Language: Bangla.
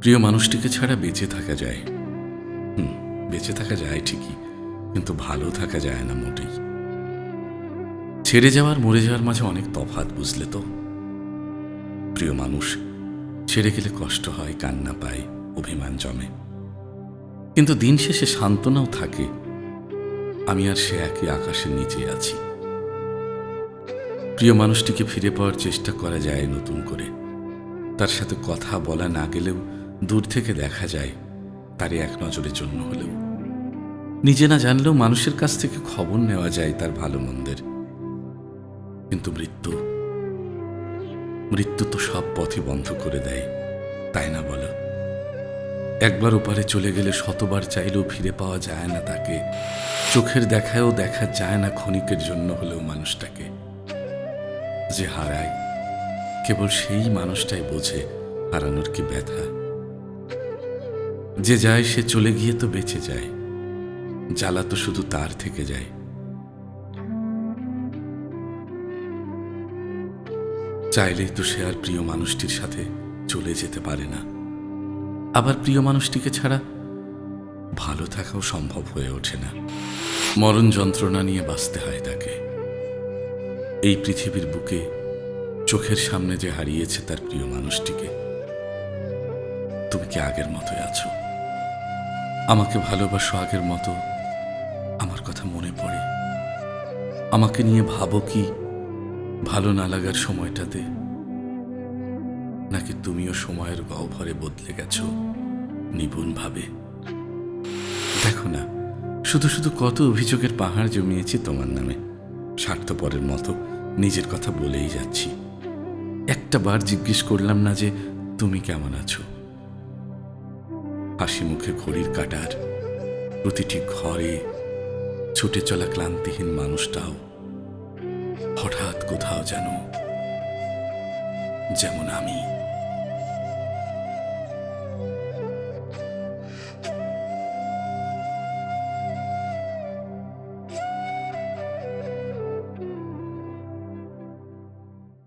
প্রিয় মানুষটিকে ছাড়া বেঁচে থাকা যায়। হুম, বেঁচে থাকা যায় ঠিকই, কিন্তু ভালো থাকা যায় না মোটেই। ছেড়ে যাওয়ার, মরে যাওয়ার মাঝে অনেক তফাত বুঝলে তো? প্রিয় মানুষ, ছেড়ে গেলে কষ্ট হয়, কান্না পায়, অভিমান জমে। কিন্তু দিন শেষে সান্ত্বনাও থাকে। আমি আর সে একই আকাশের নিচে আছি। প্রিয় মানুষটিকে ফিরে পাওয়ার চেষ্টা করা যায় নতুন করে। তার সাথে কথা বলা না গেলেও দূর থেকে দেখা যায় তারই এক নজরের জন্য হলেও। নিজে না জানলেও মানুষের কাছ থেকে খবর নেওয়া যায় তার ভালো মন্দের। কিন্তু মৃত্যু মৃত্যু তো সব পথই বন্ধ করে দেয়, তাই না বলো? একবার ওপারে চলে গেলে শতবার চাইলেও ফিরে পাওয়া যায় না তাকে। চোখের দেখায়ও দেখা যায় না ক্ষণিকের জন্য হলেও মানুষটাকে। যে হারায়, কেবল সেই মানুষটাই বোঝে হারানোর কি ব্যথা। যে যায়, সে চলে গিয়ে তো বেঁচে যায়। জ্বালা তো শুধু তার থেকে যায়। চাইলেই তো সে আর প্রিয় মানুষটির সাথে চলে যেতে পারে না। আবার প্রিয় মানুষটিকে ছাড়া ভালো থাকাও সম্ভব হয়ে ওঠে না। মরণ যন্ত্রণা নিয়ে বাঁচতে হয় তাকে। এই পৃথিবীর বুকে চোখের সামনে যে হারিয়েছে তার প্রিয় মানুষটিকে, তুমি কি আগের মতোই আছো? আমাকে ভালোবাসো আগের মতো, আমার কথা মনে পড়ে। আমাকে নিয়ে ভাবো কি, ভালো না লাগার সময়টাতে। নাকি তুমিও সময়ের গহ্বরে বদলে গেছো, নিপুণ ভাবে? দেখো না, শুধু শুধু কত অভিযোগের পাহাড় জমিয়েছি তোমার নামে। স্বার্থপরের মতো নিজের কথা বলেই যাচ্ছি। একটা বার জিজ্ঞেস করলাম না যে, তুমি কেমন আছো? হাসি মুখে ঘড়ির কাটার প্রতিটি ঘরে ছুটে চলা ক্লান্তিহীন মানুষটাও হঠাৎ কোথাও যেন, যেমন আমি।